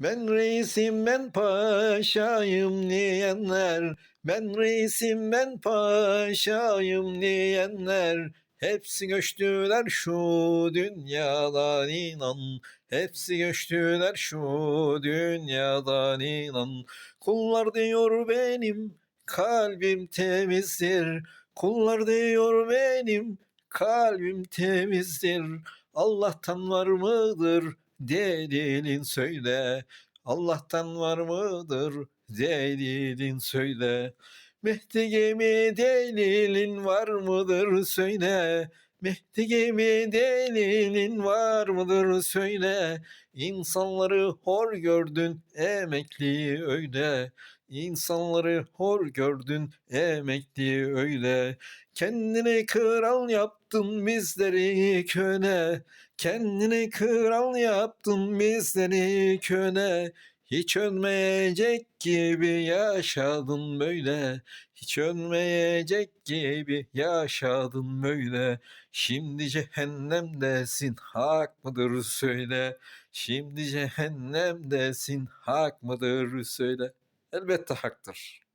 Ben reisim ben paşayım diyenler. Ben reisim ben paşayım diyenler. Hepsi göçtüler şu dünyadan inan. Hepsi göçtüler şu dünyadan inan. Kullar diyor benim kalbim temizdir. Kullar diyor benim kalbim temizdir. Allah'tan var mıdır delilin söyle Allah'tan var mıdır? Delilin söyle Mehdi gemi delilin var mıdır? Söyle Mehdi gemi delilin var mıdır? Söyle İnsanları hor gördün emekli öyle İnsanları hor gördün emekli öyle. Kendini kral yaptın bizleri köle. Kendini kral yaptın bizleri köle. Hiç ölmeyecek gibi yaşadın böyle. Hiç ölmeyecek gibi yaşadın böyle. Şimdi cehennemdesin hak mıdır söyle. Şimdi cehennemdesin hak mıdır söyle Elbette haktır.